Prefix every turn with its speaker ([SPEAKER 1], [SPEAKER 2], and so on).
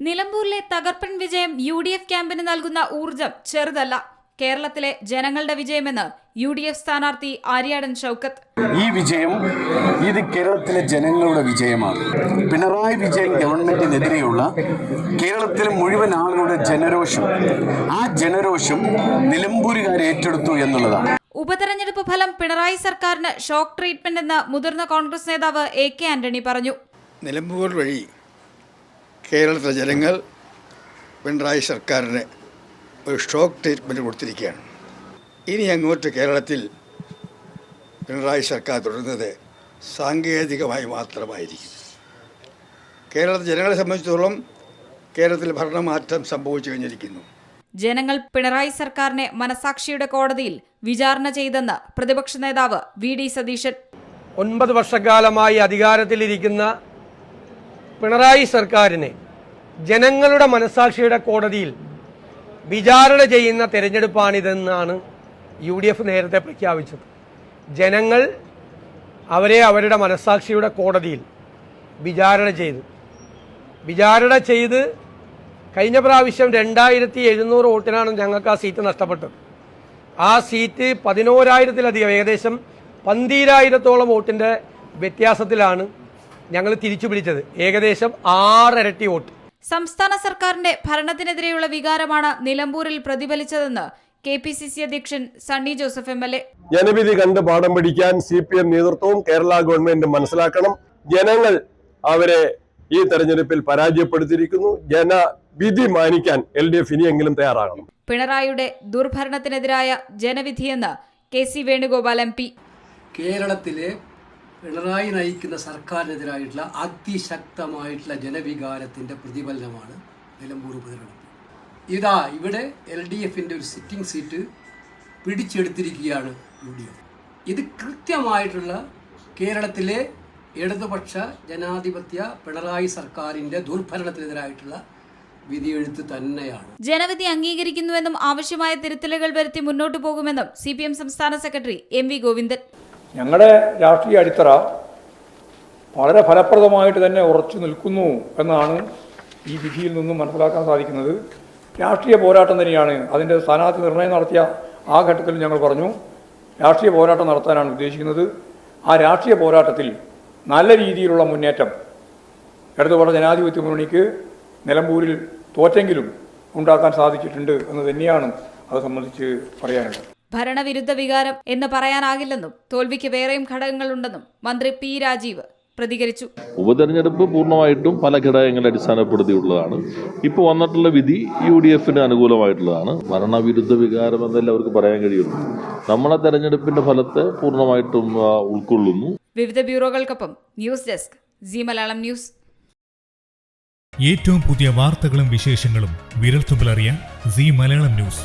[SPEAKER 1] നിലമ്പൂരിലെ തകർപ്പൻ വിജയം യു ഡി എഫ് ക്യാമ്പിന് നൽകുന്ന ഊർജം ചെറുതല്ല. കേരളത്തിലെ ജനങ്ങളുടെ വിജയമെന്ന് യു ഡി എഫ് സ്ഥാനാർത്ഥി ആര്യാടൻ ഷൗക്കത്ത്.
[SPEAKER 2] ഈ വിജയം ഇത് കേരളത്തിലെ ജനങ്ങളുടെ വിജയമാണ്. പിണറായി വിജയൻ ഗവൺമെന്റിനെതിരെയുള്ള കേരളത്തിലെ മുഴുവൻ ആളുകളുടെ ജനരോഷം ആ ജനരോഷം നിലമ്പൂരുകാർ ഏറ്റെടുത്തു എന്നുള്ളതാണ്.
[SPEAKER 1] ഉപതെരഞ്ഞെടുപ്പ് ഫലം പിണറായി സർക്കാരിന് ഷോക്ക് ട്രീറ്റ്മെന്റ് എന്ന് മുതിർന്ന കോൺഗ്രസ് നേതാവ് എ കെ ആന്റണി പറഞ്ഞു.
[SPEAKER 3] നിലമ്പൂർ വഴി കേരളത്തിലെ ജനങ്ങൾ പിണറായി സർക്കാരിന് ഒരു ഷോക്ക് ട്രീറ്റ്മെന്റ് കൊടുത്തിരിക്കുകയാണ്. ഇനി അങ്ങോട്ട് കേരളത്തിൽ പിണറായി സർക്കാർ തുടരുന്നത് സാങ്കേതികമായി മാത്രമായിരിക്കും. കേരളത്തിലെ ജനങ്ങളെ സംബന്ധിച്ചിടത്തോളം കേരളത്തിൽ ഭരണമാറ്റം സംഭവിച്ചു കഴിഞ്ഞിരിക്കുന്നു.
[SPEAKER 1] ജനങ്ങൾ പിണറായി സർക്കാരിനെ മനസാക്ഷിയുടെ കോടതിയിൽ വിചാരണ ചെയ്തെന്ന് പ്രതിപക്ഷ നേതാവ് വി ഡി സതീശൻ.
[SPEAKER 4] ഒൻപത് വർഷക്കാലമായി അധികാരത്തിലിരിക്കുന്ന പിണറായി സർക്കാരിനെ ജനങ്ങളുടെ മനസാക്ഷിയുടെ കോടതിയിൽ വിചാരണ ചെയ്യുന്ന തെരഞ്ഞെടുപ്പാണിതെന്നാണ് യു ഡി എഫ് നേരത്തെ പ്രഖ്യാപിച്ചത്. ജനങ്ങൾ അവരെ അവരുടെ മനസാക്ഷിയുടെ കോടതിയിൽ വിചാരണ ചെയ്തു. വിചാരണ ചെയ്ത് കഴിഞ്ഞ പ്രാവശ്യം രണ്ടായിരത്തി എഴുന്നൂറ് വോട്ടിനാണ് ഞങ്ങൾക്ക് ആ സീറ്റ് നഷ്ടപ്പെട്ടത്. ആ സീറ്റ് പതിനോരായിരത്തിലധികം ഏകദേശം പന്തീരായിരത്തോളം വോട്ടിന്റെ വ്യത്യാസത്തിലാണ് ഞങ്ങൾ തിരിച്ചു പിടിച്ചത് ഏകദേശം ആറരട്ടി വോട്ട്.
[SPEAKER 1] സംസ്ഥാന സർക്കാരിന്റെ ഭരണത്തിനെതിരെയുള്ള വികാരമാണ് നിലമ്പൂരിൽ പ്രതിഫലിച്ചതെന്ന് കെ പി സി സി അധ്യക്ഷൻ Sunny Joseph M L A.
[SPEAKER 5] ജനവിധി കണ്ട് പാഠം പഠിക്കാൻ സി പി എം നേതൃത്വവും കേരള ഗവൺമെന്റും മനസ്സിലാക്കണം. ജനങ്ങൾ അവരെ ഈ തെരഞ്ഞെടുപ്പിൽ പരാജയപ്പെടുത്തിയിരിക്കുന്നു. ജനവിധി മാനിക്കാൻ എൽ ഡി എഫ് ഇനിയെങ്കിലും തയ്യാറാകണം.
[SPEAKER 1] പിണറായിയുടെ ദുർഭരണത്തിനെതിരായ ജനവിധിയെന്ന് K C Venugopal M P.
[SPEAKER 6] കേരളത്തിലെ പിണറായി നയിക്കുന്ന സർക്കാരിനെതിരായിട്ടുള്ള അതിശക്തമായിട്ടുള്ള ജനവികാരത്തിന്റെ പ്രതിഫലനമാണ് നിലമ്പൂർ ഉപതെരഞ്ഞെടുപ്പ്. ഇതാ ഇവിടെ എൽ ഡി എഫിന്റെ ഒരു സിറ്റിംഗ് സീറ്റ് പിടിച്ചെടുത്തിരിക്കുകയാണ് യു ഡി എഫ്. ഇത് കൃത്യമായിട്ടുള്ള കേരളത്തിലെ ഇടതുപക്ഷ ജനാധിപത്യ പിണറായി സർക്കാരിന്റെ ദുർഭരണത്തിനെതിരായിട്ടുള്ള വിധിയെഴുത്ത് തന്നെയാണ്.
[SPEAKER 1] ജനവിധി അംഗീകരിക്കുന്നുവെന്നും ആവശ്യമായ തിരുത്തലുകൾ വരുത്തി മുന്നോട്ടു പോകുമെന്നും സി സംസ്ഥാന സെക്രട്ടറി എം വി ഗോവിന്ദൻ.
[SPEAKER 7] ഞങ്ങളുടെ രാഷ്ട്രീയ അടിത്തറ വളരെ ഫലപ്രദമായിട്ട് തന്നെ ഉറച്ചു നിൽക്കുന്നു എന്നാണ് ഈ വിധിയിൽ നിന്നും മനസ്സിലാക്കാൻ സാധിക്കുന്നത്. രാഷ്ട്രീയ പോരാട്ടം തന്നെയാണ്. അതിന്റെ സ്ഥാനാർത്ഥി നിർണയം നടത്തിയ ആ ഘട്ടത്തിൽ ഞങ്ങൾ പറഞ്ഞു രാഷ്ട്രീയ പോരാട്ടം നടത്താനാണ് ഉദ്ദേശിക്കുന്നത്. ആ രാഷ്ട്രീയ പോരാട്ടത്തിൽ നല്ല രീതിയിലുള്ള മുന്നേറ്റം ഇടതുപക്ഷ ജനാധിപത്യ മുന്നണിക്ക് നിലമ്പൂരിൽ തോറ്റെങ്കിലും ഉണ്ടാക്കാൻ സാധിച്ചിട്ടുണ്ട് എന്ന് തന്നെയാണ് അത് സംബന്ധിച്ച് പറയാനുള്ളത്.
[SPEAKER 1] ഭരണവിരുദ്ധ വികാരം എന്ന് പറയാനാകില്ലെന്നും തോൽവിക്ക് വേറെയും ഘടകങ്ങളുണ്ടെന്നും മന്ത്രി പി രാജീവ് പ്രതികരിച്ചു.
[SPEAKER 8] ഉപതെരഞ്ഞെടുപ്പ് പൂർണമായിട്ടും പല ഘടകങ്ങളെ അടിസ്ഥാനപ്പെടുത്തിയുള്ളതാണ്. ഇപ്പോൾ വന്നിട്ടുള്ള വിധി യു ഡി എഫിന് അനുകൂലമായിട്ടുള്ളതാണ്. ഭരണവിരുദ്ധ വികാരം എന്നല്ല അവർക്ക് പറയാൻ കഴിയുള്ളൂ. നമ്മളെ തെരഞ്ഞെടുപ്പിന്റെ ഫലത്തെ പൂർണമായിട്ടും ഉൾക്കൊള്ളുന്നു.
[SPEAKER 1] വിവിധ ബ്യൂറോകൾക്കൊപ്പം news desk Zee Malayalam news.
[SPEAKER 9] ഏറ്റവും പുതിയ വാർത്തകളും വിശേഷങ്ങളും വിരൽത്തുമ്പിലറിയാൻ സി മലയാളം ന്യൂസ്.